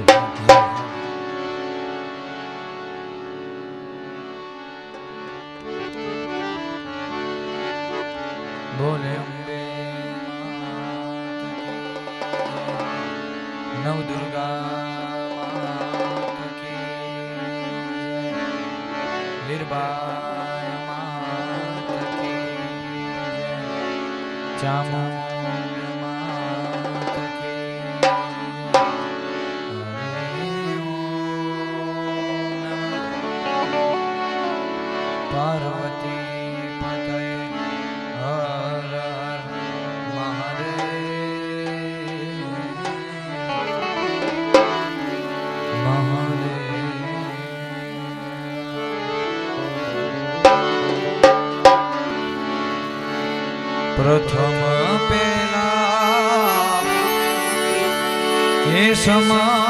love. પ્રથમ પેલા એ સમા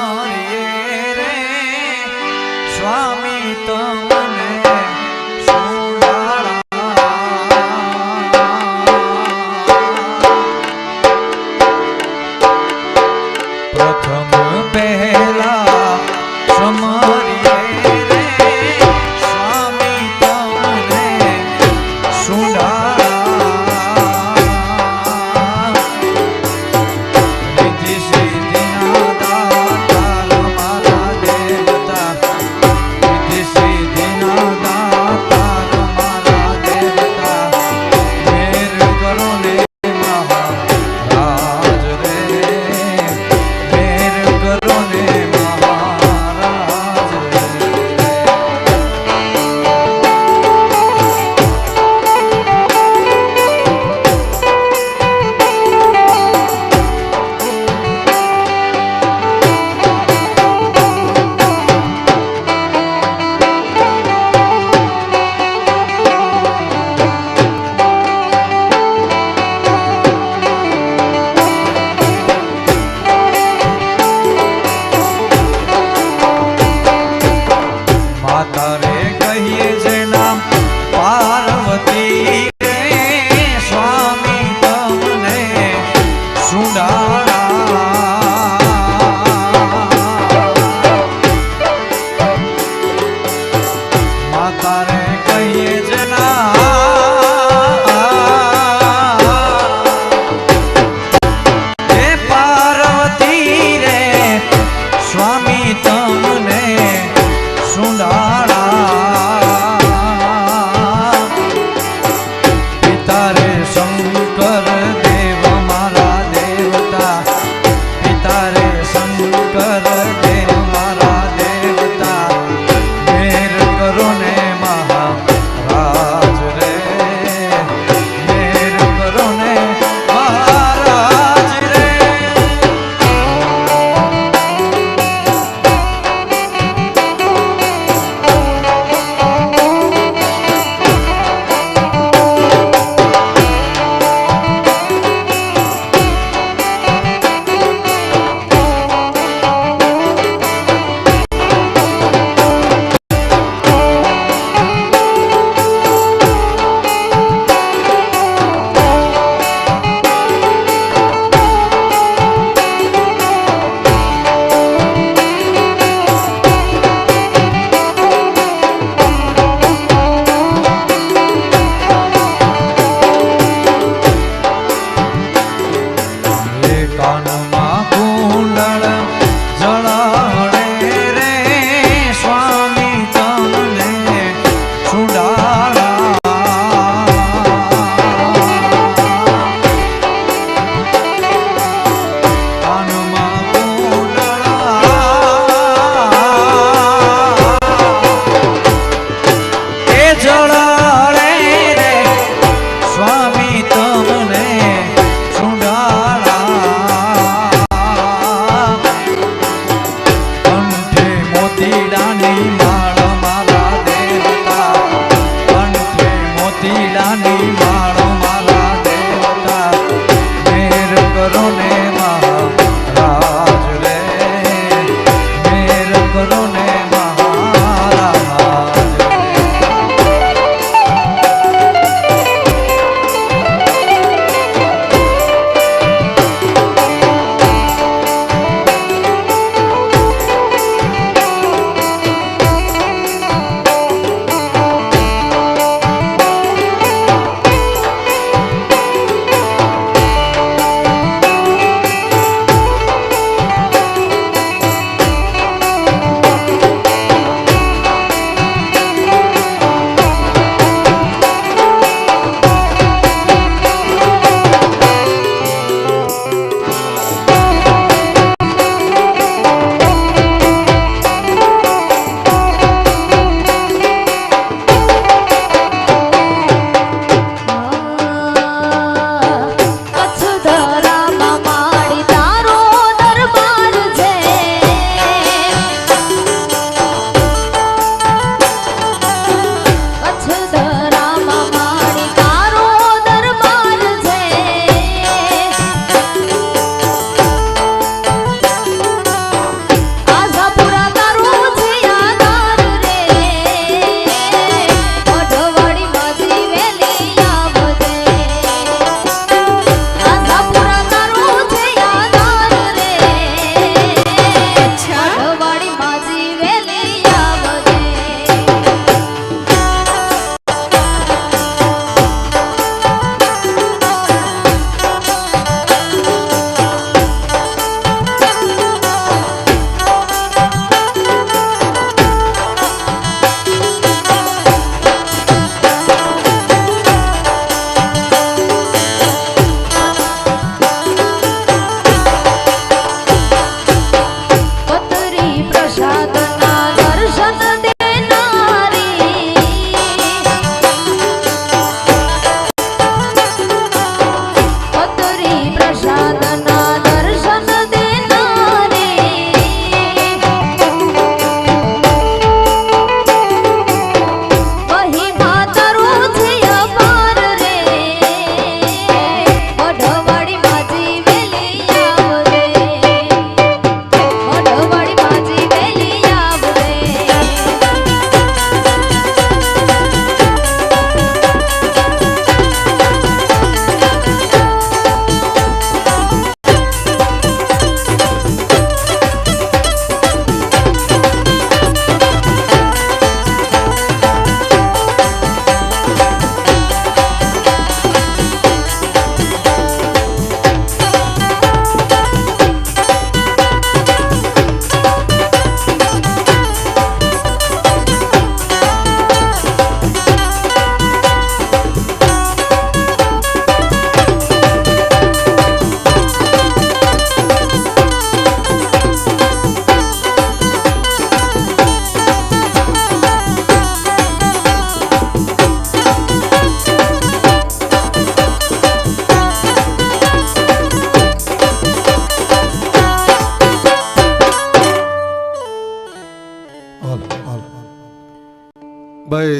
ભાઈ,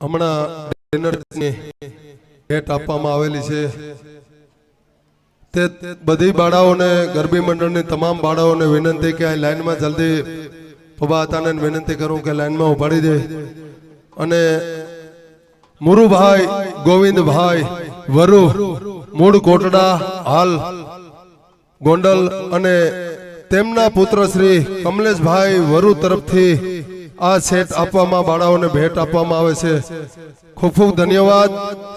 હમણાં ભેટ આપવામાં આવેલી છે. તે બધી બાળાઓને, ગરબી મંડળની તમામ બાળાઓને વિનંતી કે લાઈનમાં જલ્દી હતાને વિનંતી કરું કે લાઈનમાં ઉભાડી દે. અને મુરુભાઈ, ગોવિંદભાઈ, વરુ, મૂળ કોટડા હાલ, ગોંડલ અને તેમના પુત્ર શ્રી કમલેશભાઈ વરુ તરફથી આ સેટ આપવામાં, બાળાઓને ભેટ આપવામાં આવે છે. ખૂબ ખૂબ ધન્યવાદ.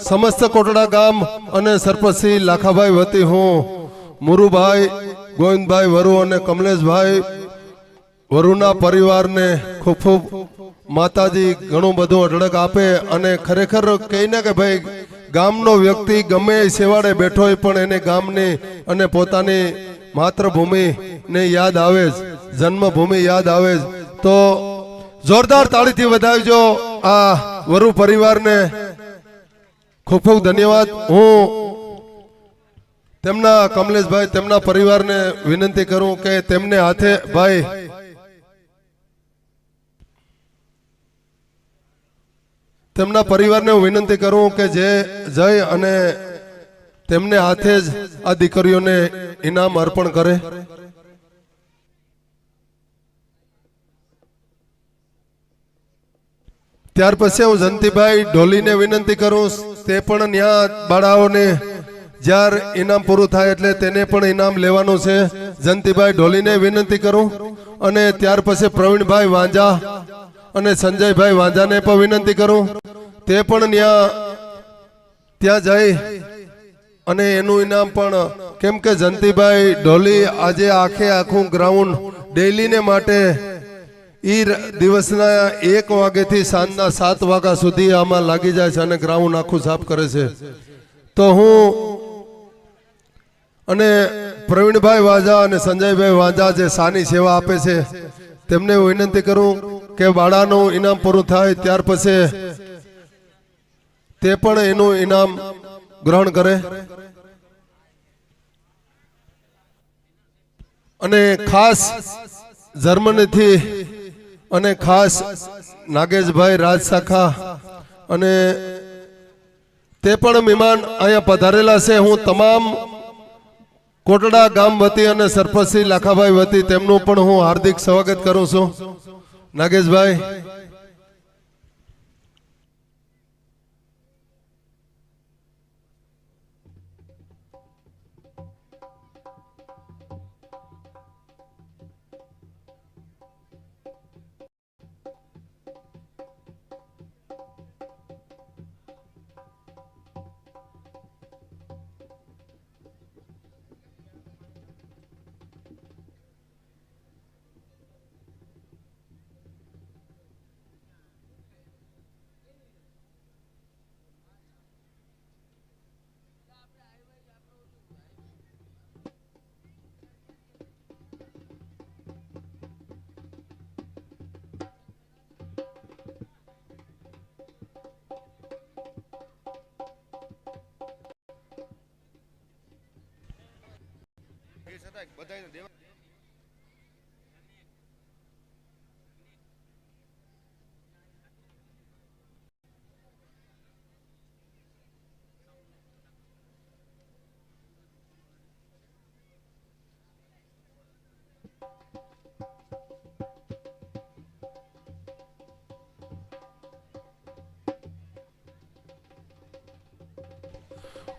સમસ્ત કોટડા ગામ અને સરપંચશ્રી લાખાભાઈ વતી હું, મુરુભાઈ, ગોવિંદભાઈ વરુ અને કમલેશભાઈ વરુના પરિવારને ખૂબ ખૂબ માતાજી ઘણું બધું અઢળક આપે અને ખરેખર કહીને કે ભાઈ, ગામનો વ્યક્તિ ગમે સેવાડે બેઠો હોય પણ એને ગામની અને પોતાની માતૃભૂમિને યાદ આવે જ, જન્મભૂમિ યાદ આવે જ. તો જોરદાર તાળીથી વધાવજો. આ વરુ પરિવારને ખૂબ ખૂબ ધન્યવાદ. હું તેમના કમલેશભાઈ, તેમના પરિવારને વિનંતી કરું કે તેમને હાથે ભાઈ તેમના પરિવારને હું વિનંતી કરું કે જે જય અને તેમને હાથે જ આ દીકરીઓને ઇનામ અર્પણ કરે. ત્યાર પછી હું જંતીભાઈ ઢોલીને વિનંતી કરું, તે પણ ત્યાં બાળાઓને, જ્યારે ઇનામ પૂરું થાય એટલે તેને પણ ઇનામ લેવાનું છે. જંતીભાઈ ઢોલીને વિનંતી કરું અને ત્યાર પછી પ્રવીણભાઈ વાંજા અને સંજયભાઈ વાંજાને પણ વિનંતી કરું. તે પણ ત્યાં ત્યાં જઈ અને એનું ઇનામ પણ, કેમ કે જંતીભાઈ ઢોલી આજે આખે આખું ગ્રાઉન્ડ ડેલીને માટે ર- દિવસના એક વાગ્યાથી સાંજના સાત વાગ્યા સુધી આમાં લાગી જાય છે અને ગ્રાઉન્ડ આખું સાફ કરે છે. તો હું અને પ્રવીણભાઈ વાજા અને સંજયભાઈ વાજા જે સાની સેવા આપે છે, તેમને હું વિનંતી કરું કે બાળાનું ઇનામ પૂરું થાય, ત્યાર પછી તે પણ એનું ઇનામ ગ્રહણ કરે. અને ખાસ જર્મનીથી અને ખાસ નાગેશભાઈ રાજ શાખા અને તે પણ મહેમાન અહીંયા પધારેલા છે. હું તમામ કોટડા ગામ વતી અને સરપંચશ્રી લાખાભાઈ વતી તેમનું પણ હું હાર્દિક સ્વાગત કરું છું. નાગેશભાઈ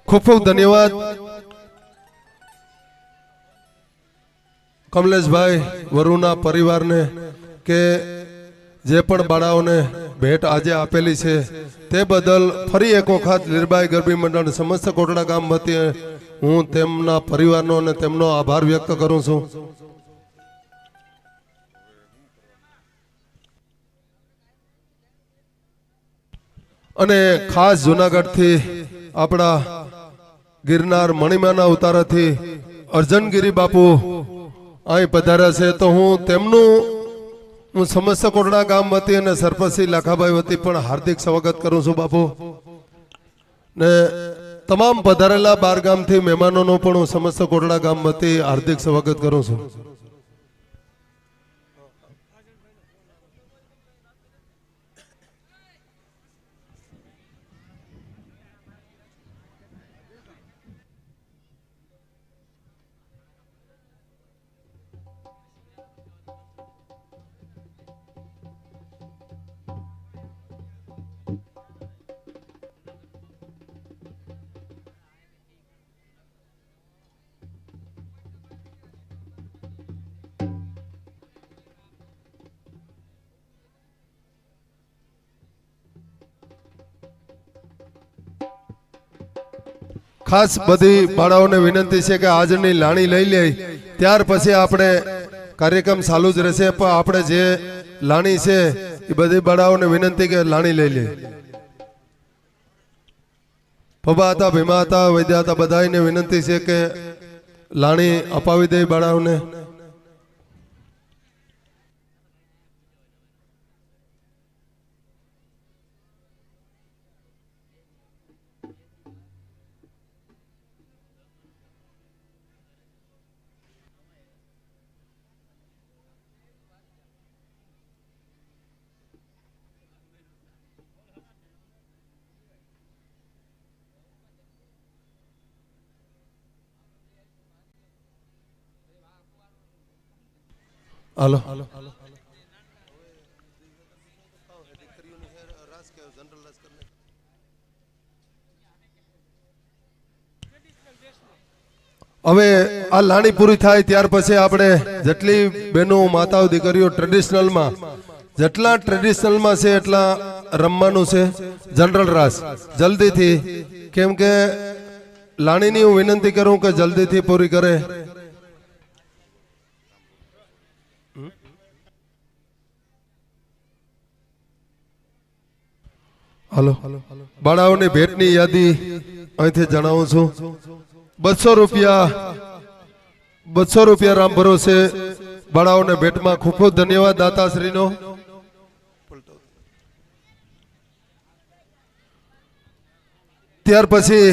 ખૂબ ખૂબ ધન્યવાદ. કમલેશભાઈ વરુના પરિવારને કે જે પણ બાળાઓને ભેટ આજે આપેલી છે, તે બદલ ફરી એક વખત લીરબાઈ ગરબી મંડળ સમસ્ત કોટડા ગામ વતી હું તેમના પરિવારનો અને તેમનો આભાર વ્યક્ત કરું છું. અને ખાસ જુનાગઢથી આપણા ગિરનાર મણિમાના ઉતારાથી અર્જનગીરી બાપુ અહીં પધાર્યા છે તો હું તેમનું, હું સમસ્ત કોટડા ગામ વતી અને સરપંચશ્રી લાખાભાઈ વતી પણ હાર્દિક સ્વાગત કરું છું બાપુ. ને તમામ પધારેલા બાર ગામથી મહેમાનોનું પણ હું સમસ્ત કોટડા ગામ વતી હાર્દિક સ્વાગત કરું છું. ખાસ બધી બાળાઓને વિનંતી છે કે આજની લાણી લઈ લે. ત્યાર પછી આપણે કાર્યક્રમ ચાલુ જ રહેશે, પણ આપણે જે લાણી છે, એ બધી બાળાઓને વિનંતી કે લાણી લઈ લે. પબા હતા, ભીમા હતા, વૈદ્ય હતા બધાને વિનંતી છે કે લાણી અપાવી દે બાળાઓને. હાલો. હવે આ લાણી પૂરી થાય ત્યાર પછી આપણે જેટલી બહેનો, માતાઓ, દીકરીઓ ટ્રેડિશનલમાં જેટલા ટ્રેડિશનલમાં છે એટલા રમવાનું છે. જનરલ રાસ જલ્દીથી, કેમ કે લાણીની હું વિનંતી કરું કે જલ્દીથી પૂરી કરે. હલો. બાળાઓની ભેટની યાદી અહીંથી જણાવું છું. બસો રૂપિયા બસો રૂપિયા રામ ભરોસે બાળાઓને ભેટમાં ખૂબ ખૂબ ધન્યવાદ દાતાશ્રીનો. ત્યાર પછી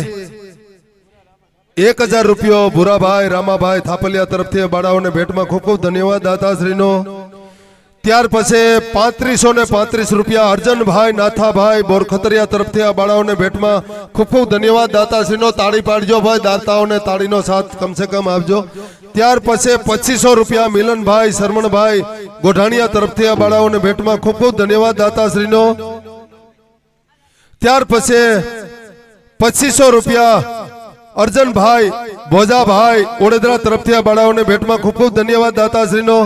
એક હજાર રૂપિયો ભૂરાભાઈ, રામાભાઈ થાપલિયા તરફથી બાળાઓને ભેટમાં ખૂબ ખૂબ ધન્યવાદ દાતાશ્રીનો. ત્યાર પછી પાંત્રીસો ને પાંત્રીસ રૂપિયા અર્જનભાઈ, નાથાભાઈ, બોરખતરિયા તરફથી આ બાળાઓને ભેટમાં ખૂબ ખૂબ ધન્યવાદ. દાતાશ્રીનો તાળી પાડજો ભાઈ, દાતાઓને તાળીનો સાથ કમસે કમ આપજો. ત્યાર પછી પચીસો રૂપિયા મિલનભાઈ, શરમણભાઈ ગોઢાણીયા તરફથી આ બાળાઓને ભેટમાં ખૂબ ખૂબ ધન્યવાદ, દાતાશ્રીનો. ત્યાર પછી પચીસો રૂપિયા અર્જનભાઈ, ભોજાભાઈ ઓડેદરા તરફથી આ બાળાઓને ભેટમાં ખૂબ ખૂબ ધન્યવાદ, દાતાશ્રીનો.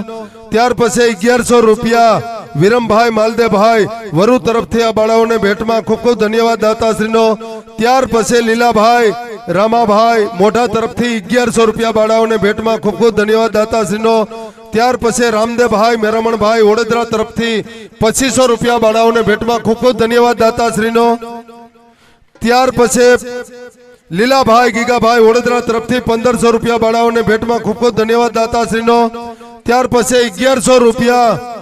ત્યાર પછી અગિયારસો રૂપિયા વિરમભાઈ માલદેવભાઈ વરુ તરફથી આ બાળાઓને ભેટમાં ખૂબ ખૂબ ધન્યવાદ દાતાશ્રીનો. ત્યાર પછી લીલાભાઈ, રામાભાઈ મોઢા તરફથી અગિયારસો રૂપિયા બાળાઓને ભેટમાં ખૂબ ખૂબ ધન્યવાદ દાતાશ્રીનો. ત્યાર પછી રામદેવભાઈ, મેરામણભાઈ વડોદરા તરફથી પચીસો રૂપિયા બાળાઓને ભેટમાં ખૂબ ખૂબ ધન્યવાદ દાતાશ્રીનો. ત્યાર પછી લીલાભાઈ, ગીગાભાઈ વડોદરા તરફથી પંદરસો રૂપિયા બાળાઓને ભેટમાં ખૂબ ખૂબ ધન્યવાદ દાતાશ્રીનો. ત્યાર પછી અગિયારસો રૂપિયા